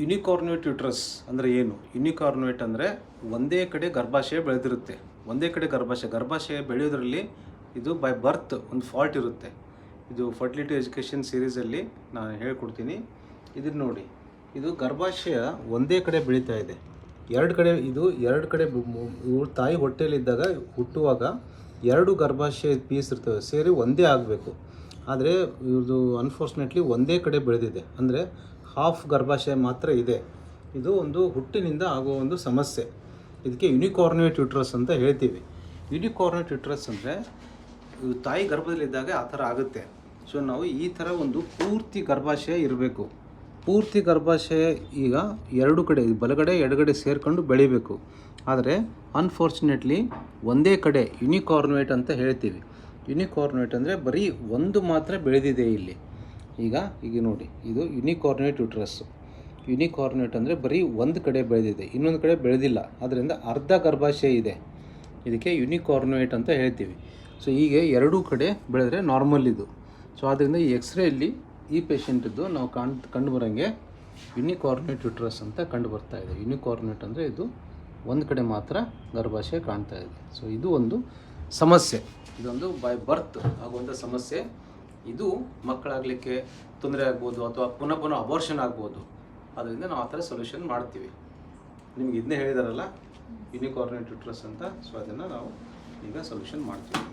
ಯುನಿಕಾರ್ನೇಟ್ uterus ಅಂದರೆ ಏನು? ಯುನಿಕಾರ್ನೇಟ್ ಅಂದರೆ ಒಂದೇ ಕಡೆ ಗರ್ಭಾಶಯ ಬೆಳೆದಿರುತ್ತೆ. ಒಂದೇ ಕಡೆ ಗರ್ಭಾಶಯ. ಗರ್ಭಾಶಯ ಬೆಳೆಯೋದ್ರಲ್ಲಿ ಇದು ಬೈ ಬರ್ತ್ ಒಂದು ಫಾಲ್ಟ್ ಇರುತ್ತೆ. ಇದು ಫರ್ಟಿಲಿಟಿ ಎಜುಕೇಷನ್ ಸೀರೀಸಲ್ಲಿ ನಾನು ಹೇಳ್ಕೊಡ್ತೀನಿ. ಇದನ್ನ ನೋಡಿ. ಇದು ಗರ್ಭಾಶಯ ಒಂದೇ ಕಡೆ ಬೆಳೀತಾ ಇದೆ. ಎರಡು ಕಡೆ, ಇದು ಎರಡು ಕಡೆ ತಾಯಿ ಹೊಟ್ಟೆಯಲ್ಲಿದ್ದಾಗ ಹುಟ್ಟುವಾಗ ಎರಡು ಗರ್ಭಾಶಯ ಪೀಸ್ ಇರ್ತವೆ. ಸೇರಿ ಒಂದೇ ಆಗಬೇಕು. ಆದರೆ ಇವ್ರದ್ದು ಅನ್ಫಾರ್ಚುನೇಟ್ಲಿ ಒಂದೇ ಕಡೆ ಬೆಳೆದಿದೆ. ಅಂದರೆ ಹಾಫ್ ಗರ್ಭಾಶಯ ಮಾತ್ರ ಇದೆ. ಇದು ಒಂದು ಹುಟ್ಟಿನಿಂದ ಆಗುವ ಒಂದು ಸಮಸ್ಯೆ. ಇದಕ್ಕೆ ಯುನಿಕಾರ್ನೇಟ್ ಯುಟ್ರಸ್ ಅಂತ ಹೇಳ್ತೀವಿ. ಯುನಿಕಾರ್ನೇಟ್ ಯುಟ್ರಸ್ ಅಂದರೆ ತಾಯಿ ಗರ್ಭದಲ್ಲಿದ್ದಾಗ ಆ ಥರ ಆಗುತ್ತೆ. ಸೊ ನಾವು ಈ ಥರ ಒಂದು ಪೂರ್ತಿ ಗರ್ಭಾಶಯ ಇರಬೇಕು. ಪೂರ್ತಿ ಗರ್ಭಾಶಯ ಈಗ ಎರಡು ಕಡೆ, ಬಲಗಡೆ, ಎಡಗಡೆ ಸೇರ್ಕೊಂಡು ಬೆಳಿಬೇಕು. ಆದರೆ ಅನ್ಫಾರ್ಚುನೇಟ್ಲಿ ಒಂದೇ ಕಡೆ ಯುನಿಕಾರ್ನೇಟ್ ಅಂತ ಹೇಳ್ತೀವಿ. ಯುನಿಕಾರ್ನೇಟ್ ಅಂದರೆ ಬರೀ ಒಂದು ಮಾತ್ರ ಬೆಳೆದಿದೆ ಇಲ್ಲಿ. ಈಗ ಈಗ ನೋಡಿ, ಇದು ಯುನಿಕಾರ್ನೇಟ್ ಯುಟ್ರಸ್ ಯುನಿಕಾರ್ನೇಟ್ ಅಂದರೆ ಬರೀ ಒಂದು ಕಡೆ ಬೆಳೆದಿದೆ, ಇನ್ನೊಂದು ಕಡೆ ಬೆಳೆದಿಲ್ಲ. ಅದರಿಂದ ಅರ್ಧ ಗರ್ಭಾಶಯ ಇದೆ. ಇದಕ್ಕೆ ಯುನಿಕಾರ್ನೇಟ್ ಅಂತ ಹೇಳ್ತೀವಿ. ಸೊ ಹೀಗೆ ಎರಡೂ ಕಡೆ ಬೆಳೆದ್ರೆ ನಾರ್ಮಲ್ ಇದು. ಸೊ ಆದ್ದರಿಂದ ಈ ಎಕ್ಸ್ರೇಯಲ್ಲಿ ಈ ಪೇಷೆಂಟಿದ್ದು ನಾವು ಕಾಣ್ ಕಂಡು ಬರೋಂಗೆ ಯುನಿಕಾರ್ನೇಟ್ ಯುಟ್ರಸ್ ಅಂತ ಕಂಡು ಬರ್ತಾ ಇದೆ. ಯುನಿಕಾರ್ನೇಟ್ ಅಂದರೆ ಇದು ಒಂದು ಕಡೆ ಮಾತ್ರ ಗರ್ಭಾಶಯ ಕಾಣ್ತಾ ಇದೆ. ಸೊ ಇದು ಒಂದು ಸಮಸ್ಯೆ. ಇದೊಂದು ಬೈ ಬರ್ತ್ ಆಗುವಂಥ ಸಮಸ್ಯೆ. ಇದು ಮಕ್ಕಳಾಗಲಿಕ್ಕೆ ತೊಂದರೆ ಆಗ್ಬೋದು ಅಥವಾ ಪುನಃ ಪುನಃ ಅಬೋರ್ಷನ್ ಆಗ್ಬೋದು. ಅದರಿಂದ ನಾವು ಆ ಥರ ಸೊಲ್ಯೂಷನ್ ಮಾಡ್ತೀವಿ. ನಿಮ್ಗೆ ಇದನ್ನೇ ಹೇಳಿದಾರಲ್ಲ ಯುನಿಕಾರ್ನೇಟ್ ಯುಟ್ರಸ್ ಅಂತ. ಸೊ ಅದನ್ನು ನಾವು ಈಗ ಸೊಲ್ಯೂಷನ್ ಮಾಡ್ತೀವಿ.